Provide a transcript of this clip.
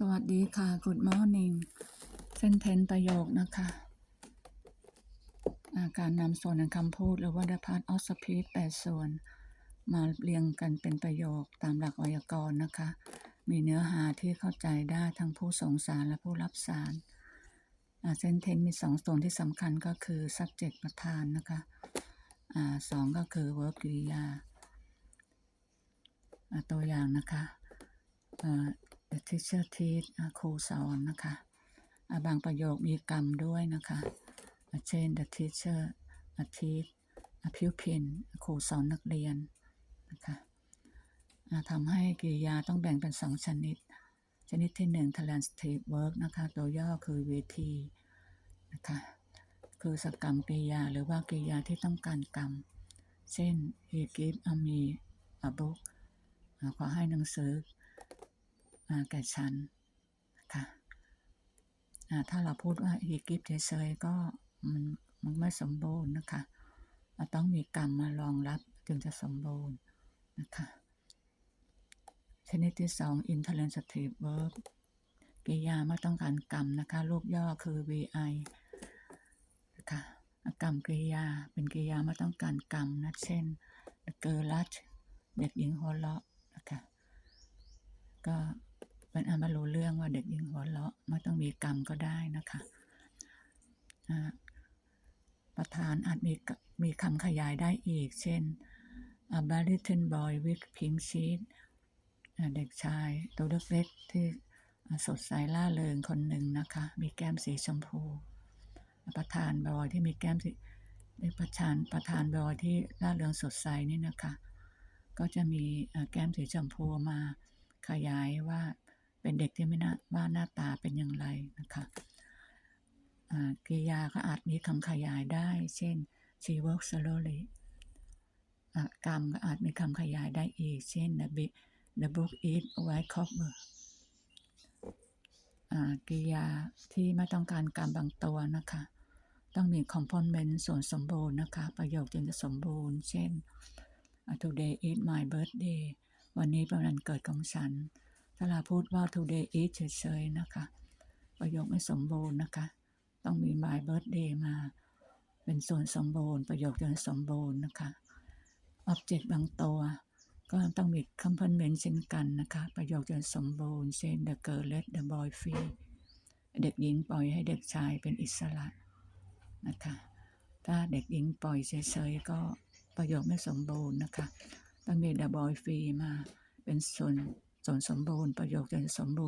สวัสดีค่ะ Good morning เส้นเทนประโยคนะคะ อาการนำส่วนของคำพูดหรือว่า the part of speech แปดส่วน มาเรียงกันเป็นประโยคตามหลักไวยากรณ์นะคะ มีเนื้อหาที่เข้าใจได้ทั้งผู้ส่งสารและผู้รับสารเส้นเทนมีสองส่วนที่สำคัญก็คือ subject ประธานนะคะอสองก็คือ verb กริยาตัวอย่างนะคะ the teacher teach อ่าครูสอนนะคะบางประโยคมีกรรมด้วยนะคะ เช่น the teacher อ่า teach อ่า pupil ครูสอนนักเรียนนะคะทำให้กริยาต้องแบ่งเป็นสองชนิด ชนิดที่หนึ่ง transitive verb นะคะ ตัวย่อคือ VT นะคะ คือสกรรมกริยาหรือว่ากริยาที่ต้องการกรรม เช่น he give me a book ขอให้หนังสือ แก่ฉันนะคะอ่าถ้าเราพูดว่า he give เฉยๆก็มันมันไม่สมบูรณ์นะคะอ่าต้องมีกรรมมารองรับจึงจะสมบูรณ์นะคะชนิดที่สอง intransitive verb กริยาไม่ต้องการกรรมนะคะรูปย่อคือ vi นะคะกรรมกริยาเป็นกริยาไม่ต้องการกรรมนะเช่นเกอรัชเด็กหญิงหัวเราะนะคะก็ เป็นอันมารู้เรื่องว่าเด็กหญิงหัวเราะไม่ต้องมีกรรมก็ได้นะคะประธานอาจมีมีคำขยายได้อีก เช่น a b a r i t o n boy with pink sheet เด็กชายตัวเล็กๆที่สดใสล่าเริงคนหนึ่งนะคะ มีแก้มสีชมพู ประธานบอยที่มีแก้มสีเด็กประธานประธานบอยที่ล่าเริงสดใสนี่นะคะ ก็จะมีแก้มสีชมพูมาขยายว่า เป็นเด็กที่ไม่น่าว่าหน้าตาเป็นอย่างไรนะคะอ่ากริยาก็อาจมีคำขยายได้ เช่น she works slowly กรรมก็อาจมีคำขยายได้อีก เช่น the book the book is white cover อ่ากริยาที่ไม่ต้องการกรรมบางตัวนะคะ ต้องมี complement ส่วนสมบูรณ์นะคะ ประโยคจึงจะสมบูรณ์ เช่น today is my birthday วันนี้เป็นวันเกิดของฉัน ถ้าเราพูดว่า today is เฉยๆนะคะ ประโยคไม่สมบูรณ์นะคะ ต้องมี my birthday มา เป็นส่วนสมบูรณ์ ประโยคจึงจะสมบูรณ์นะคะ object บางตัว ก็ต้องมี complement เช่นกันนะคะ ประโยคจะสมบูรณ์ เช่น the girl let the boy free เด็กหญิงปล่อยให้เด็กชายเป็นอิสระนะคะ ถ้าเด็กหญิงปล่อยเฉยๆก็ประโยคไม่สมบูรณ์นะคะ ต้องมี the boy free มาเป็นส่วน ส่วนสมบูรณ์ประโยคจนสมบูรณ์